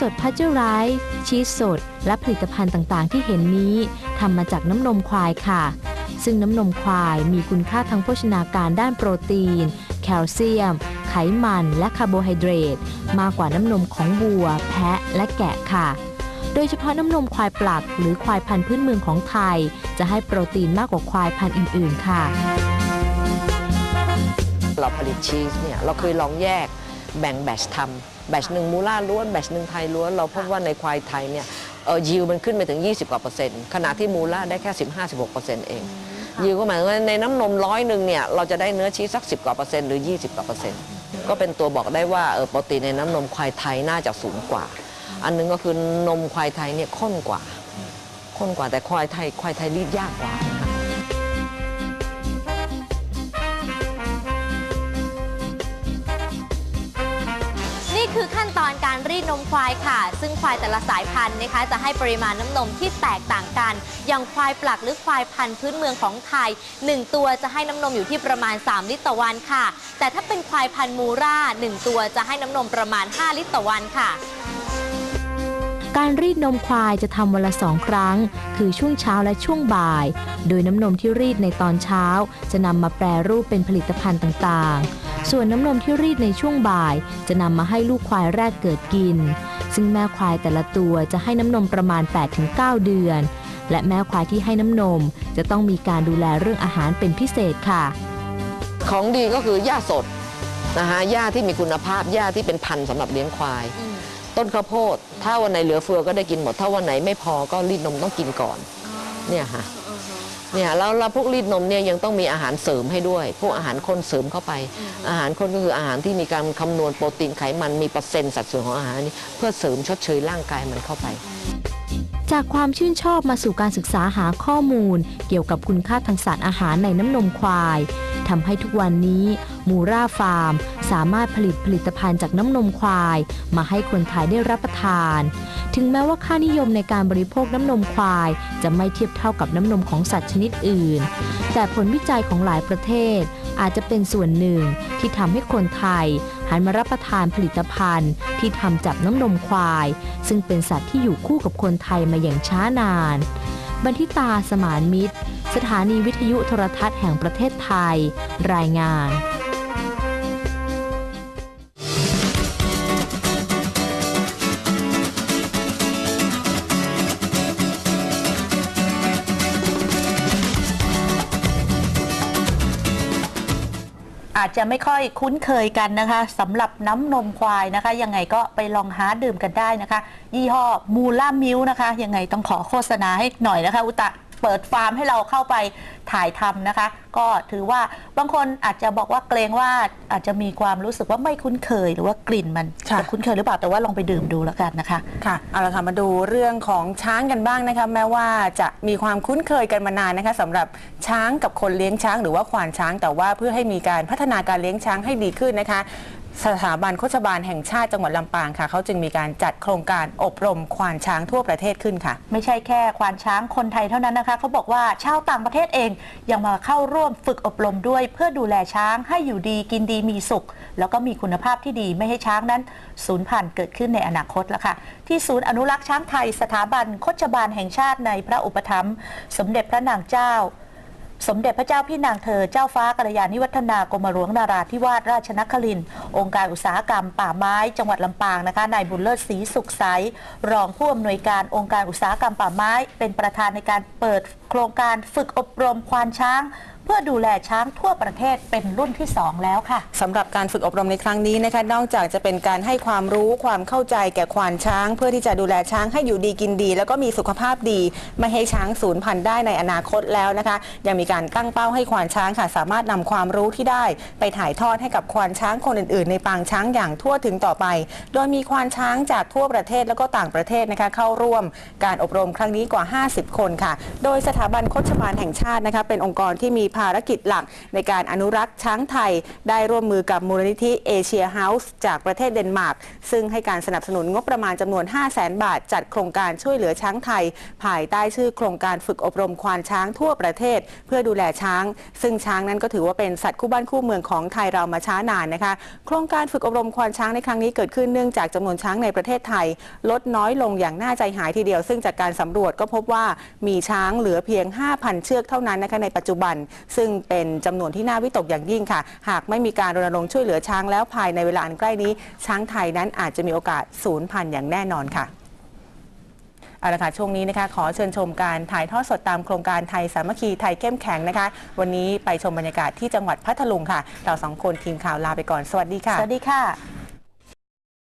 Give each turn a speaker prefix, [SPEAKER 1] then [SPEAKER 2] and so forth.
[SPEAKER 1] สดพัชเจอร์ไรส์ชีสสด และผลิตภัณฑ์ต่างๆ ที่เห็นนี้ทำมาจากน้ำนมควายค่ะ ซึ่งน้ำนมควายมีคุณค่าทางโภชนาการด้านโปรตีน แคลเซียม ไขมัน และคาร์โบไฮเดรตมากกว่าน้ำนมของวัว แพะ และแกะค่ะโดยเฉพาะน้ำนมควายปลักหรือควายพันธุ์พื้นเมืองของไทย จะให้โปรตีนมากกว่าควายพันธุ์อื่น ๆ ค่ะ
[SPEAKER 2] เราผลิตชีสเนี่ย เราเคยลองแยก แบ่งแบชทำแบชหนึ่งมูล่าล้วนแบชหนึ่งไทยล้วน เราพบว่าในควายไทยเนี่ยเออยิวมันขึ้นไปถึง 20 กว่าเปอร์เซ็นต์ขณะที่มูล่าได้แค่ 15-16เปอร์เซ็นต์เองยิวก็หมายถึงว่าในน้ำนมร้อยหนึ่งเนี่ยเราจะได้เนื้อชีสสัก 10 กว่าเปอร์เซ็นต์หรือ 20 กว่าเปอร์เซ็นต์ก็เป็นตัวบอกได้ว่าเออโปรตีนในน้ำนมควายไทยน่าจะสูงกว่า อันหนึงก็คือนมควายไทยเนี่ยข้นกว่าข้นกว่าแต่ควายไทยควายไทยรีดยากกว่า คื
[SPEAKER 3] อขั้นตอนการรีดนมควายค่ะ ซึ่งควายแต่ละสายพันธุ์นะคะ จะให้ปริมาณน้ำนมที่แตกต่างกัน อย่างควายปลักหรือควายพันธุ์พื้นเมืองของไทย 1 ตัวจะให้น้ำนมอยู่ที่ประมาณ 3 ลิตรต่อวันค่ะ แต่ถ้าเป็นควายพันธุ์มูรา1 ตัวจะให้น้ำนมประมาณ 5 ลิตรต่อวันค่ะ
[SPEAKER 1] การรีดนมควายจะทำวันละสองครั้ง คือช่วงเช้าและช่วงบ่าย โดยน้ำนมที่รีดในตอนเช้า จะนำมาแปรรูปเป็นผลิตภัณฑ์ต่างๆ ส่วนน้ำนมที่รีดในช่วงบ่าย จะนำมาให้ลูกควายแรกเกิดกิน ซึ่งแม่ควายแต่ละตัวจะให้น้ำนมประมาณ 8-9 เดือน และแม่ควายที่ให้น้ำนม จะต้องมีการดูแลเรื่องอาหารเป็นพิเศษค่ะ
[SPEAKER 2] ของดีก็คือหญ้าสดนะคะหญ้าที่มีคุณภาพหญ้าที่เป็นพันธุ์สำหรับเลี้ยงควาย ต้นข้าวโพด ถ้าวันไหนเหลือเฟือก็ได้กินหมด ถ้าวันไหนไม่พอก็รีดนมต้องกินก่อน เนี่ยค่ะ เนี่ยแล้วแล้วพวกรีดนมเนี่ยยังต้องมีอาหารเสริมให้ด้วย พวกอาหารข้นเสริมเข้าไป อาหารข้นก็คืออาหารที่มีการคำนวณโปรตีนไขมันมีเปอร์เซ็นต์สัดส่วนของอาหารนี้เพื่อเสริมชดเชยร่างกายมันเข้าไป
[SPEAKER 1] จากความชื่นชอบมาสู่การศึกษาหาข้อมูล เกี่ยวกับคุณค่าทางสารอาหารในน้ำนมควายทำให้ทุกวันนี้ มูราฟาร์ม สามารถผลิตผลิตภัณฑ์จากน้ำนมควาย มาให้คนไทยได้รับประทาน ถึงแม้ว่าค่านิยมในการบริโภคน้ำนมควาย จะไม่เทียบเท่ากับน้ำนมของสัตว์ชนิดอื่น แต่ผลวิจัยของหลายประเทศ อาจจะเป็นส่วนหนึ่งที่ทำให้คนไทย หันมารับประทานผลิตภัณฑ์ ที่ทำจากน้ำนมควาย ซึ่งเป็นสัตว์ที่อยู่คู่กับคนไทยมาอย่างช้านานบันทิตาสมานมิตร สถานีวิทยุโทรทัศน์แห่งประเทศไทย รายงาน
[SPEAKER 4] อาจจะไม่ค่อยคุ้นเคยกันนะคะสำหรับน้ำนมควายนะคะ ยังไงก็ไปลองหาดื่มกันได้นะคะ ยี่ห้อมูล่ามิวนะคะ ยังไงต้องขอโฆษณาให้หน่อยนะคะ อุตะ เปิดฟาร์มให้เราเข้าไปถ่ายทำนะคะ ก็ถือว่าบางคนอาจจะบอกว่าเกรงว่าอาจจะมีความรู้สึกว่าไม่คุ้นเคยหรือว่ากลิ่นมัน
[SPEAKER 5] ค่ะ
[SPEAKER 4] จะคุ้นเคยหรือเปล่าแต่ว่าลองไปดื่มดูแล้วกันนะคะ
[SPEAKER 5] ค่ะเอาละค่ะมาดูเรื่องของช้างกันบ้างนะคะแม้ว่าจะมีความคุ้นเคยกันมานานนะคะสำหรับช้างกับคนเลี้ยงช้างหรือว่าควานช้างแต่ว่าเพื่อให้มีการพัฒนาการเลี้ยงช้างให้ดีขึ้นนะคะ สถาบันโฆษบาลแห่งชาติจังหวัดลำปางค่ะเขาจึงมีการจัดโครงการอบรมควานช้างทั่วประเทศขึ้นค่ะ
[SPEAKER 4] ไม่ใช่แค่ควานช้างคนไทยเท่านั้นนะคะเขาบอกว่าชาวต่างประเทศเองยังมาเข้าร่วมฝึกอบรมด้วย เพื่อดูแลช้างให้อยู่ดีกินดีมีสุข แล้วก็มีคุณภาพที่ดีไม่ให้ช้างนั้นสูญพันธุ์เกิดขึ้นในอนาคตล้วค่ะ ที่ศูนย์อนุรักษ์ช้างไทย สถาบันโฆษบาลแห่งชาติในพระอุปถัมภ์สมเด็จพระนางเจ้า สมเด็จพระเจ้าพี่นางเธอเจ้าฟ้ากัลยาณิวัฒนากรมหลวงนาราธิวาสราชนครินองค์การอุตสาหกรรม ป่าไม้ จังหวัดลำปางนะคะนายบุญเลิศศรีสุขใสรองผู้อำนวยการองค์การอุตสาหกรรมป่าไม้ เป็นประธานในการเปิดโครงการฝึกอบรมควานช้าง เพื่อดูแลช้างทั่วประเทศเป็นรุ่นที่ 2 แล้วค่ะ
[SPEAKER 5] สำหรับการฝึกอบรมในครั้งนี้นะคะ นอกจากจะเป็นการให้ความรู้ความเข้าใจแก่ควานช้าง เพื่อที่จะดูแลช้างให้อยู่ดีกินดี แล้วก็มีสุขภาพดี ไม่ให้ช้างสูญพันธุ์ได้ในอนาคตแล้วนะคะ ยังมีการตั้งเป้าให้ควานช้างค่ะ สามารถนำความรู้ที่ได้ ไปถ่ายทอดให้กับควานช้างคนอื่น ๆ ในปางช้างอย่างทั่วถึงต่อไป โดยมีควานช้างจากทั่วประเทศแล้วก็ต่างประเทศนะคะเข้าร่วม การอบรมครั้งนี้กว่า 50 คนค่ะ โดยสถาบันโฆษบาลแห่งชาตินะคะเป็นองค์กรที่มีภารกิจหลัก ในการอนุรักษ์ช้างไทย ได้ร่วมมือกับมูลนิธิเอเชียเฮาส์จากประเทศเดนมาร์ก ซึ่งให้การสนับสนุนงบประมาณจำนวน 5 0 0แสนบาท จัดโครงการช่วยเหลือช้างไทย ภายใต้ชื่อโครงการฝึกอบรมควานช้างทั่วประเทศ เพื่อดูแลช้าง ซึ่งช้างนั้นก็ถือว่าเป็นสัตว์คู่บ้านคู่เมืองของไทยเรามาช้านานนะคะ โครงการฝึกอบรมควานช้างในครั้งนี้เกิดขึ้นเนื่องจากจำนวนช้างในประเทศไทย ลดน้อยลงอย่างน่าใจหายทีเดียว ซึ่งจากการสำรวจก็พบว่ามีช้างเหลือเพียง 5,000 เชือกเท่านั้นนะคะในปัจจุบันซึ่งเป็นจำนวนที่น่าวิตกอย่างยิ่งค่ะ หากไม่มีการรณรงค์ช่วยเหลือช้างแล้วภายในเวลาอันใกล้นี้ ช้างไทยนั้นอาจจะมีโอกาสสูญพันธุ์อย่างแน่นอนค่ะเอาละค่ะช่วงนี้นะคะขอเชิญชมการถ่ายทอดสดตามโครงการไทยสามัคคีไทยเข้มแข็งนะคะ วันนี้ไปชมบรรยากาศที่จังหวัดพัทลุงค่ะ เราสองคนทีมข่าวลาไปก่อนสวัสดีค่ะ
[SPEAKER 4] สวัสดีค่ะ